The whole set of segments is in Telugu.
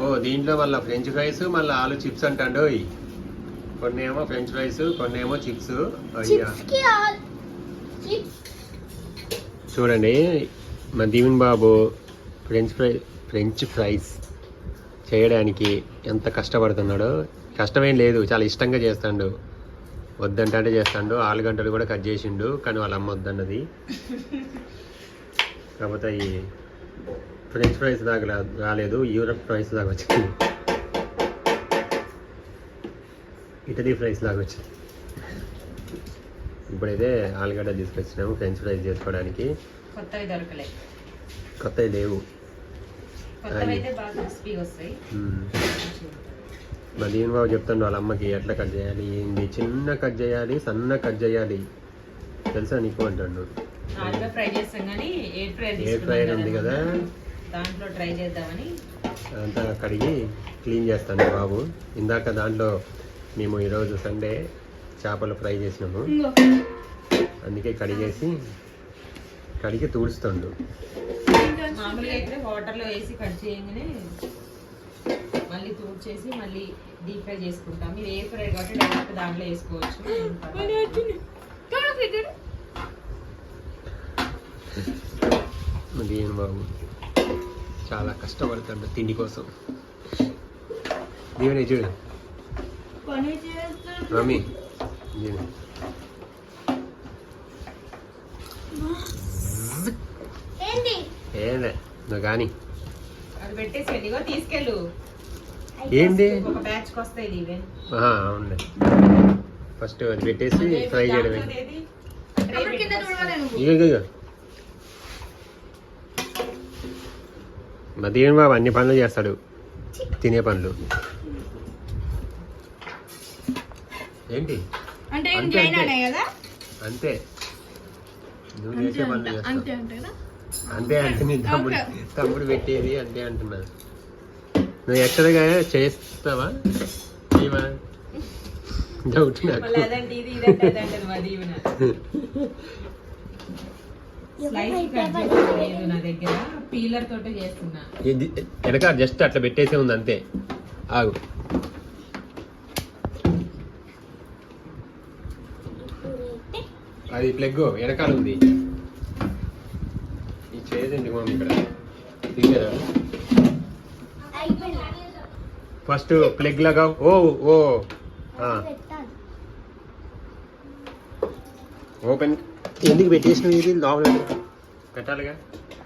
ఓ దీంట్లో మళ్ళీ ఫ్రెంచ్ ఫ్రైస్ మళ్ళీ ఆలు చిప్స్ అంటాడు కొన్ని ఏమో ఫ్రెంచ్ ఫ్రైస్ కొన్ని ఏమో చిప్స్. అయ్యా చిప్స్కి ఆల్ చిప్స్. చూడండి మా Deeven Babu French fry French fries చేయడానికి ఎంత కష్టపడుతున్నాడో. కష్టమేం లేదు చాలా ఇష్టంగా చేస్తాడు. వద్దంటే అంటే చేస్తాడు ఆలుగడ్డలు కూడా కట్ చేసిండు కానీ వాళ్ళ అమ్మ వద్దన్నది. కాకపోతే ఫ్రెంచ్ ఫ్రైస్ దాకా రాలేదు యూరప్ ఫ్రైస్ దాకా వచ్చింది. ఇటలీ ఫ్రైస్ దాకా వచ్చింది. ఇప్పుడైతే ఆలుగడ్డ తీసుకొచ్చినాము ఫ్రెంచ్ ఫ్రైస్ చేసుకోవడానికి. కొత్తవి దొరకలే. కొత్తవి లేవు. మా దీని బాబు చెప్తాను వాళ్ళ అమ్మకి ఎట్లా కట్ చేయాలి ఏంది? చిన్న కట్ చేయాలి సన్న కట్ చేయాలి. తెలుసా నీకు అంటాడు? ఫ్రై చేస్తాం కానీ ఎయిర్ ఫ్రై ఎయిర్ ఫ్రైయర్ ఉంది కదా. దాంట్లో ట్రై చేద్దామని. అంతా కడిగి క్లీన్ చేస్తాను బాబు. ఇందాక దాంట్లో మేము ఈరోజు సండే చేపలు ఫ్రై చేసినాము. అందుకే కడిగేసి కడిగి తుడుస్తుండు. మామూలుగా అయితే వాటర్లో వేసి కట్ చేయగానే మళ్ళీ తూడ్ చేసి మళ్ళీ డీప్ ఫ్రై చేసుకుంటాం. మీరు ఎయిర్ ఫ్రై కాబట్టి డైరెక్ట్ దాంట్లో వేసుకోవచ్చు. ఏం బాబు? చాలా కష్టపడుతుండు తిండి కోసం. దీవెన చూడు ఏంటి ఏందే? నువ్వు కానీ అది పెట్టేసి ఇదిగో తీసుకెళ్ళు. ఏంటి ఒక బ్యాచ్కి వస్తాయి ఇవి అవునులే. ఫస్ట్ అది పెట్టేసి ఫ్రై చేయడమే. అప్పుడు కింద చూడమని నువ్వు ఇగో ఇగో, ఇగో మా దీవెన బాబు అన్ని పనులు చేస్తాడు. తినే పనులు. ఏంటి? అంతే, అంతే. నువ్వు చేసే పనులు చేస్తావు. అంటే నీ తమ్ముడు తమ్ముడు పెట్టేది అంతే అంటున్నా నువ్వు ఎక్కడగా చేస్తావా? డౌట్ నాకు. వెనక జస్ట్ అట్లా పెట్టేసే ఉంది అంతే. ఆగు. అది ప్లగ్ వెనకాల ఉంది. ఈ చేయదండి మమ్మీ ఇక్కడ? ఫస్ట్ ప్లగ్ లాగా ఓ ఓ ఆ, ఓపెన్. ఎందుకు పెట్టేసినావు ఇది లోపల? పెట్టాలిగా.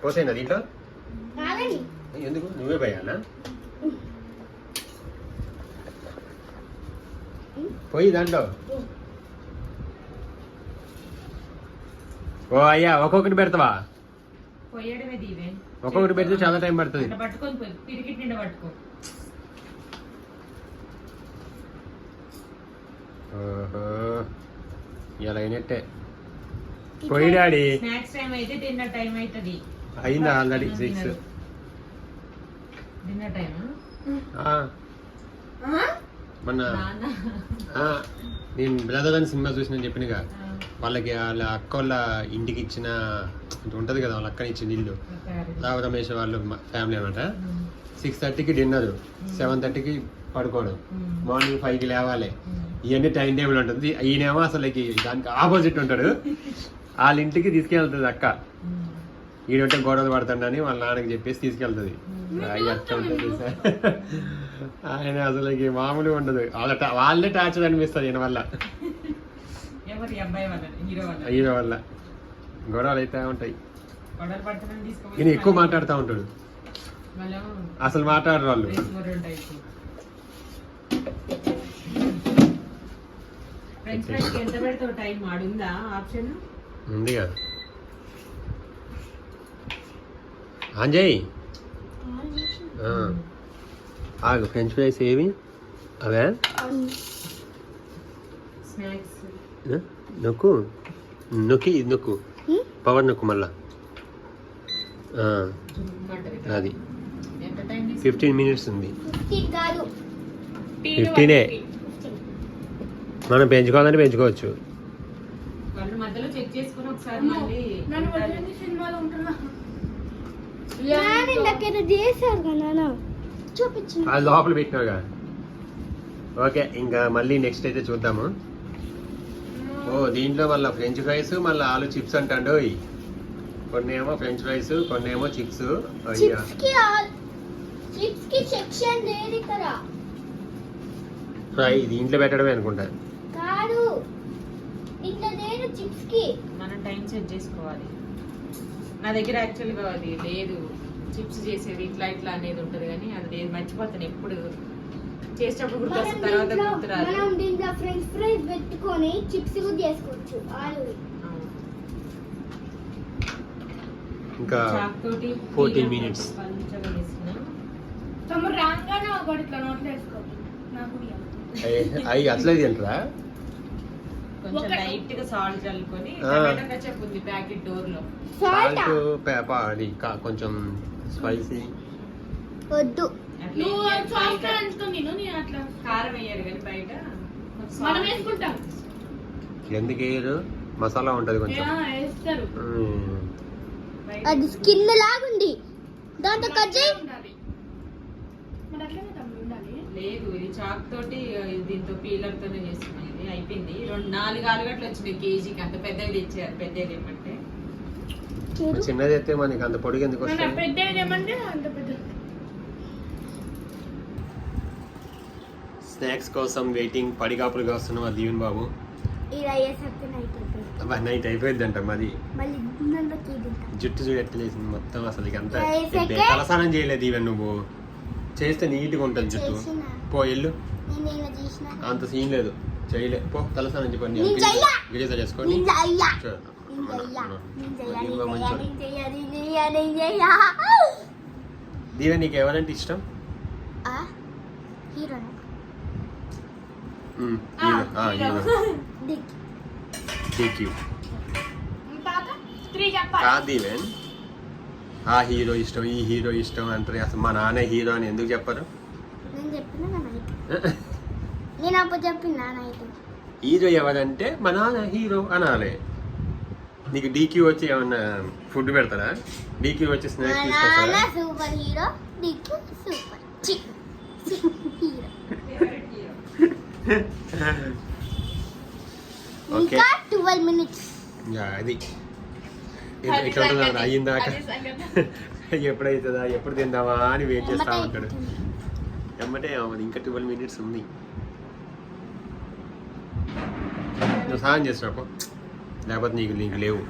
పోసేనా దీంట్లో? ఎందుకు? నువ్వే పోయానా పోయి దాంట్లో. ఓ అయ్యా ఒక్కొక్కటి పెడతావా? ఒక్కొక్కటి పెడితే చాలా టైం పడుతుంది. ఓహో ఇలా అయినట్టే. పోయి డాడీ. స్నాక్స్ టైం అయితే డిన్నర్ టైం అవుతుంది అయిందా ఆల్రెడీ సిక్స్? డిన్నర్ టైం ఆ, నేను బ్రదర్ అని సినిమా చూసిన చెప్పినగా వాళ్ళకి వాళ్ళ అక్క వాళ్ళ ఇంటికి ఇచ్చిన అంటే ఉంటది కదా వాళ్ళ అక్కని ఇచ్చిన ఇల్లు. రావు రమేష్ వాళ్ళు ఫ్యామిలీ అనమాట సిక్స్ థర్టీకి డిన్నర్ సెవెన్ థర్టీకి పడుకోవడం. మార్నింగ్ ఫైవ్కి లేవాలి. ఇవన్నీ టైం టేబుల్ ఉంటుంది. ఈయనేమో అసలు దానికి ఆపోజిట్ ఉంటాడు. వాళ్ళ ఇంటికి తీసుకెళ్తుంది అక్క. ఈడంటే గొడవలు పడతాడని వాళ్ళ నాన్నకి చెప్పేసి తీసుకెళ్తుంది. ఆయన అసలు మామూలుగా ఉండదు. వాళ్ళ వాళ్ళే టార్చర్ అనిపిస్తుంది ఈయన వల్ల. హీరో వల్ల? గొడవలు అయితే ఉంటాయి. ఈయన ఎక్కువ మాట్లాడుతూ ఉంటాడు. అసలు మాట్లాడరు వాళ్ళు. ఎంత పెడతావు టైం? ఆడుందా? ఆప్షన్? ఉంది కదా. అంజయ్ ఆ. ఆగు ఫ్రెంచ్ ఫ్రైస్ ఏవి? అవే? నొక్కు? నొక్కి ఇది నొక్కు. పవర్ నొక్కు మళ్ళా. అది. ఫిఫ్టీన్ మినిట్స్ ఉంది. ఫిఫ్టీనే. మనం పెంచుకోవాలంటే పెంచుకోవచ్చు. వాళ్ళు మధ్యలో చెక్ చేసుకుని ఒకసారి మళ్ళీ నన్ను వదిలేసి సినిమాలో ఉంటున్నా. నాన్న ఇందాకేదో చేశారు కదా చూపించు. అది లోపల ఓకే ఇంకా మళ్ళీ నెక్స్ట్ అయితే చూద్దాము. ఓ దీంట్లో మళ్ళీ ఫ్రెంచ్ ఫ్రైస్ మళ్ళీ ఆలు చిప్స్ అంటాడు కొన్ని ఏమో ఫ్రెంచ్ ఫ్రైస్ కొన్ని ఏమో చిప్స్ ఫ్రై దీంట్లో పెట్టడమే అనుకుంటా. కాదు ఇట్లా లేదు చిప్స్కి మనం టైం సెట్ చేసుకోవాలి. నా దగ్గర యాక్చువల్గా అది లేదు. చిప్స్ చేసేది ఇట్లా ఇట్లా అనేది ఉంటుంది కానీ అది లేదు. మర్చిపోతాను ఎప్పుడు. చేసేటప్పుడు గుర్తొస్తుంది తర్వాత గుర్తురాదు. మనం దీంట్లో ఫ్రెంచ్ ఫ్రైస్ పెట్టుకొని చిప్స్ కూడా చేసుకోవచ్చు ఆలు. ఇంకా చాక్ తోటి 14 minutes. పలుచగా చేసిన. తమ్ముడు రాగానే ఒకటి ఇట్లా నోట్లో వేసుకో. నాకు అవి అట్లే తింటారా? కొంచెం ఒక- లైట్గా సాల్ట్ చల్లుకొని ఆ. టమాటా కచ్చప్ ఉంది ప్యాకెట్ డోర్లో సాల్ట్ సాల్ట్ పేపర్ అది కా- కొంచెం స్పైసీ. వద్దు. అట్లా నువ్వు వేయాలి. సాఫ్ట్ బయట. అనుకో నేను నేను అట్లా. కారం వేయాలి కానీ బయట. కొంచెం మనం salt వేసుకుంటాం. ఎందుకు వేయరు? మసాలా ఉంటది కొంచెం. వేస్తారు. అది స్కిన్ లాగుంది. దాంతో కట్ చేయి. లేదు ఇది చాక్ తోటి దీంతో పీలర్ తోనే చేస్తున్నాం ఇది. అయిపోయింది. రెండు నాలుగు ఆలుగడ్డలు వచ్చినాయి కేజీకి. అంత పెద్దవి తెచ్చారు. పెద్దవి ఏమంటే చిన్నది అయితే మనకి అంత పొడిగి ఎందుకు వస్తుంది పెద్దది ఏమంటే అంత పెద్ద స్నాక్స్ కోసం వెయిటింగ్ పడిగాపులుగా వస్తున్నాం అది దీవెన్ బాబు? నైట్ అయిపోయింది అబ్బా నైట్ అయిపోయింది అంట మరి తింటా జుట్టు చూడు ఎట్లా చేసింది మొత్తం అసలు ఇక అంతా. తలస్నానం చేయలేదు ఈవెన్ నువ్వు. చేస్తే నీట్గా ఉంటుంది జుట్టు. పో ఎల్లు. నేను ఇలా చేసిన? అంత సీన్ లేదు. చేయలే. పో తలస్నానం చెప్పండి. గిరిజ చేసుకొని. దీవెన్ నీకు ఎవరంటే ఇష్టం? హీరో. ఆ హీరో ఇష్టం ఈ హీరో ఇష్టం అంటారు. అసలు మా నాన్న హీరో అని ఎందుకు చెప్పరు? నేను చెప్పిన నా నైట్. నేను అప్పుడు చెప్పిన నా నైట్. హీరో ఎవరంటే మా నాన్న హీరో అనాలి. నీకు డీక్యూ వచ్చి ఏమన్నా ఫుడ్ పెడతారా? డీక్యూ వచ్చి స్నాక్స్ నాన్న తీసుకొస్తారా? సూపర్ హీరో దిక్ సూపర్. చి హీరో. ఓకే. ఇంకా ట్వెల్వ్ మినిట్స్. యా, అది. ఇట్లా అయ్యిందాక ఎప్పుడైతుందా? ఎప్పుడు తిందామా అని వెయిట్ చేస్తా ఉంటాడు. ఎమ్మటే అవ్వదు ఇంకా ట్వెల్వ్ మినిట్స్ ఉంది. నువ్వు సాయం చేసినప్పు లేకపోతే నీకు నీకు లేవు.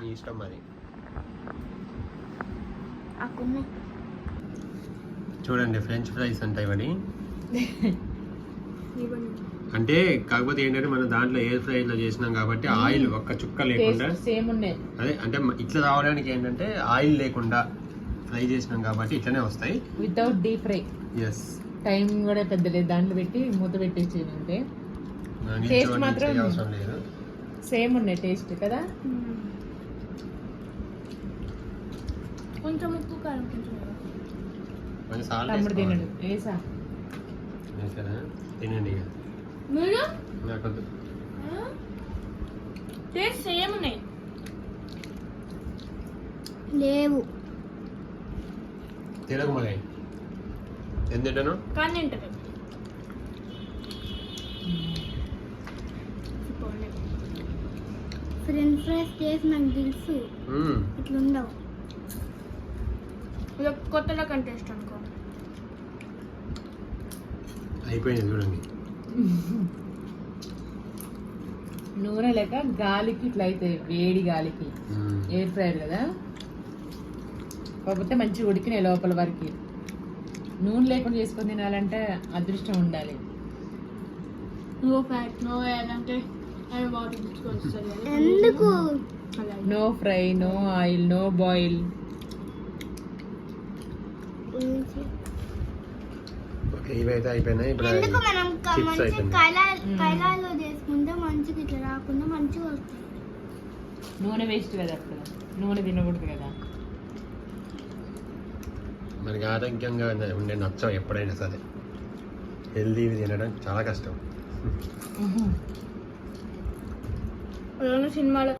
నీ ఇష్టం మరి. చూడండి ఫ్రెంచ్ ఫ్రైస్ అంటాయి ఇవన్నీ అంటే కాకపోతే ఏంటంటే మనం దాంట్లో ఎయిర్ ఫ్రైలో చేసినాం కాబట్టి ఆయిల్ ఒక్క చుక్క లేకుండా అదే అంటే ఇట్లా రావడానికి ఏంటంటే ఆయిల్ లేకుండా ఫ్రై చేసినాం కాబట్టి ఇట్లనే వస్తాయి. వితౌట్ డీప్ ఫ్రై ఎస్ టైం కూడా పెద్ద లేదు దాంట్లో పెట్టి మూత పెట్టేసి అంటే Taste మాత్రం- అవసరం లేదు. సేమ్ ఉన్నాయి టేస్ట్ కదా? కొంచెం ఉప్పు కారం కొంచెం తమ్ముడు తినడు. వేసా? వేసారా తినండి ఇక. మీరు? నాకొద్దు టేస్ట్ సేమ్ ఉన్నాయి. లేవు. తినకు మరి ఎంత తింటాను కానీ తింటారు ఫ్రెండ్ ఫ్రైస్ టేస్ట్ నాకు తెలుసు. ఇట్లా ఉండవు ఇది కొత్తలో కంటెస్ట్ అనుకో. అయిపోయింది చూడండి. నూనె లేక గాలికి ఇట్లా అవుతాయి వేడి గాలికి. ఎయిర్ ఫ్రైర్ కదా? కాకపోతే మంచిగా ఉడికినాయి లోపల వరకు. నూనె లేకుండా చేసుకొని తినాలంటే అదృష్టం ఉండాలి. నో ఫ్యాట్ నో ఎందుకు? No fry no oil no boil ఇవైతే అయిపోయినాయి. ఇప్పుడు చిప్స్ మంచి అయిపోయినాయి. నూనె వేస్ట్ కదా అక్కడ. నూనె తినకూడదు కదా. మనకి ఆరోగ్యంగా ఉండే నచ్చం ఎప్పుడైనా సరే. హెల్దీవి తినడం చాలా కష్టం. సినిమాలో